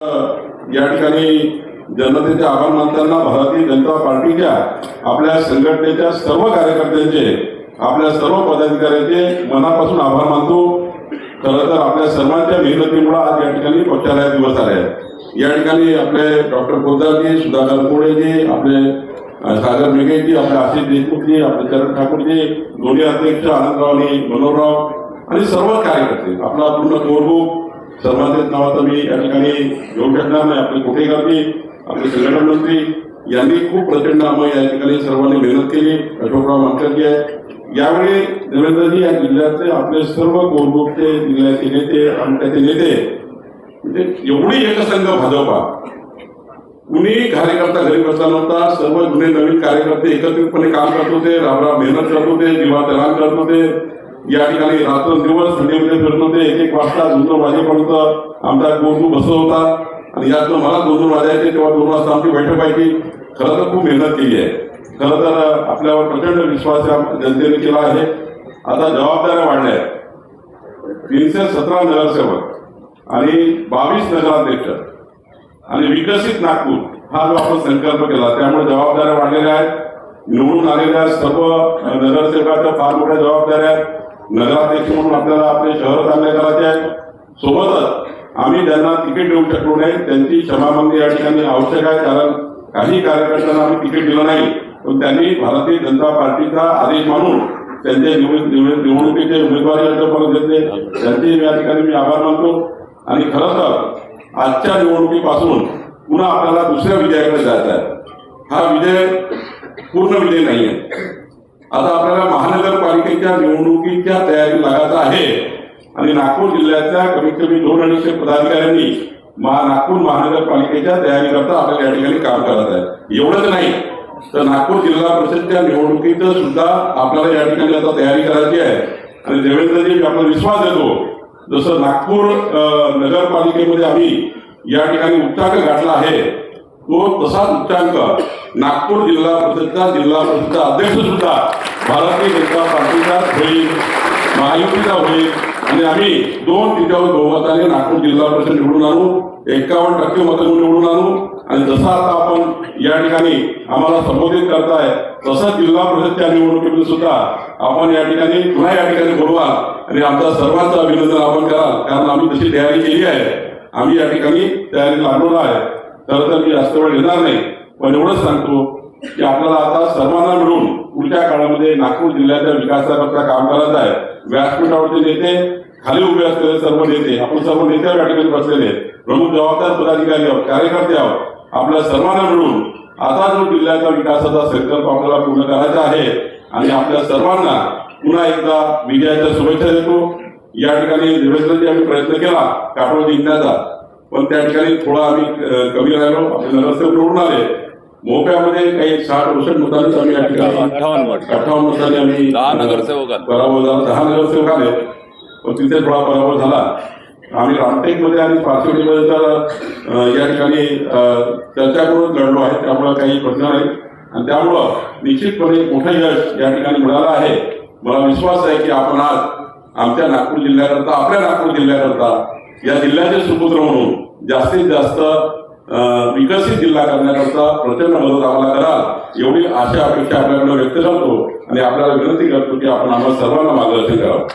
या ठिकाणी जनतेचे आभार मानताना भारतीय जनता पार्टीच्या आपल्या संघटनेच्या सर्व कार्यकर्त्यांचे आपल्या सर्व पदाधिकाऱ्यांचे मनापासून आभार मानतो. खरं तर आपल्या सर्वांच्या मेहनतीमुळे आज या ठिकाणी पक्षाला दिवस आले या ठिकाणी आपले डॉक्टर पोद्दारजी सुधाकर कोळेजी आपले सागर मेघेजी आपले आशिष देशमुखजी आपले चरण ठाकूरजी दोन्ही अध्यक्ष आनंदराव आणि मनोहरराव आणि सर्व कार्यकर्ते आपला पूर्ण कोरबुक सर्वांचेच नावाचं मी या ठिकाणी घेऊ शकणार नाही. आपले कोटेकरजी आपले संघटन मंत्री यांनी खूप प्रचंड आम्ही या ठिकाणी सर्वांनी मेहनत केली. अशोकराव मानकरजी आहे. यावेळी देवेंद्रजी या जिल्ह्यातले आपले सर्व कोरबुकचे जिल्ह्याचे नेते, आमच्याचे नेते, म्हणजे एवढी एकसंघ भाजपा. कुणी कार्यकर्ता घरी बसला नव्हता. सर्व जुने नवीन कार्यकर्ते एकत्रितपणे काम करत होते. राबराब मेहनत करत होते. जीवा करत होते. या ठिकाणी रात्रंदिवस संडेमध्ये फिरणं होते एक एक वाजता दोन दोन वाजेपर्यंत आमचा गोरगू बसत होता. आणि यातनं मला दोन दोन वाजायचे तेव्हा दोन वाजता आमची बैठक व्हायची खरं तर खूप मेहनत केली आहे. खरं तर आपल्यावर प्रचंड विश्वास जनतेने केला आहे. आता जबाबदाऱ्या वाढल्या आहेत. तीनशे सतरा नगरसेवक आणि बावीस नगराध्यक्ष आणि विकसित नागपूर हा जो आपण संकल्प केला त्यामुळे जबाबदाऱ्या वाढलेल्या आहेत. निवडून आलेल्या सर्व नगरसेवकाच्या फार मोठ्या जबाबदाऱ्या आहेत. नगराध्यक्ष म्हणून आपल्याला आपले शहर चांगले करायचे आहे. सोबतच आम्ही त्यांना तिकीट देऊ शकलो नाही. त्यांची क्षमा मागणी या ठिकाणी आवश्यक आहे कारण काही कार्यकर्त्यांना आम्ही तिकीट दिलं नाही. पण त्यांनी भारतीय जनता पार्टीचा आदेश मानून त्यांचे निवडणुकीचे उमेदवारी अर्ज परत घेतले. त्यांचे या ठिकाणी मी आभार मानतो. आणि खरं तर आजच्या निवडणुकीपासून पुन्हा आपल्याला दुसऱ्या विजयाकडे जायचं आहे. हा विजय पूर्ण विजय नाही आहे आता आपल्याला महानगरपालिकेच्या निवडणुकीच्या तयारी लागायचं आहे. आणि नागपूर जिल्ह्यातल्या कमीत कमी दोन अडीचशे पदाधिकाऱ्यांनी महा नागपूर महानगरपालिकेच्या तयारीकरता आपल्याला या ठिकाणी काम करत आहे एवढंच नाही तर नागपूर जिल्हा परिषदच्या निवडणुकीचं सुद्धा आपल्याला या ठिकाणी आता तयारी करायची आहे. आणि देवेंद्रजी आपला विश्वास देतो जसं नागपूर नगरपालिकेमध्ये आम्ही या ठिकाणी उच्चाक गाठला आहे तो तसाच उच्चांक नागपूर जिल्हा परिषदचा जिल्हा परिषदचा अध्यक्ष सुद्धा भारतीय जनता पार्टीचा होईल महायुतीचा होईल. आणि आम्ही दोन तिच्यावर बहुमताने नागपूर जिल्हा परिषद निवडून आणू एकावन्न टक्के मतं निवडून आणू. आणि जसा आता आपण या ठिकाणी आम्हाला संबोधित करताय तसं जिल्हा परिषदच्या निवडणुकीमध्ये सुद्धा आपण या ठिकाणी पुन्हा या ठिकाणी बोलवा आणि आमचा सर्वांचं अभिनंदन आपण कराल कारण आम्ही तशी तयारी केली आहे. आम्ही या ठिकाणी तयारी लागलो आहे. खरं तर मी जास्त वेळ घेणार नाही पण एवढंच सांगतो की आपल्याला आता सर्वांना मिळून पुढच्या काळामध्ये नागपूर जिल्ह्याच्या विकासाकरता काम करायचं आहे. व्यासपीठावरचे नेते खाली उभे असलेले सर्व नेते आपण सर्व नेते या ठिकाणी बसलेले प्रमुख जबाबदार पदाधिकारी आहोत कार्यकर्ते आहोत आपल्या सर्वांना मिळून आता जो जिल्ह्याचा विकासाचा संकल्प आपल्याला पूर्ण करायचा आहे आणि आपल्या सर्वांना पुन्हा एकदा विजयाच्या शुभेच्छा देतो. या ठिकाणी देवेंद्रजी आम्ही प्रयत्न केला काठोळ जिंकण्याचा. पण त्या ठिकाणी थोडा आम्ही कमी राहिलो. आपले नगरसेवक निवडून आले. मोप्यामध्ये काही साठ वर्ष मतांनी आम्ही या ठिकाणी अठ्ठावन्न मतांनी आम्ही. पराभव झाला. दहा नगरसेवक आले. पण तिथे थोडा पराभव झाला. आम्ही रामटेकमध्ये आणि पाचवडीमध्ये तर या ठिकाणी चर्चा करून लढलो आहे. त्यामुळे काही प्रश्न नाही. आणि त्यामुळं निश्चितपणे मोठं यश या ठिकाणी मिळालं आहे. मला विश्वास आहे की आपण आज आमच्या नागपूर जिल्ह्याकरता आपल्या नागपूर जिल्ह्याकरता या जिल्ह्याचे सुपुत्र म्हणून जास्तीत जास्त विकसित जिल्हा करण्याकरता प्रचंड मदत आम्हाला कराल एवढी आशा अपेक्षा आपल्याकडे व्यक्त करतो आणि आपल्याला विनंती करतो की आपण आम्हाला सर्वांना मार्गदर्शन करावं.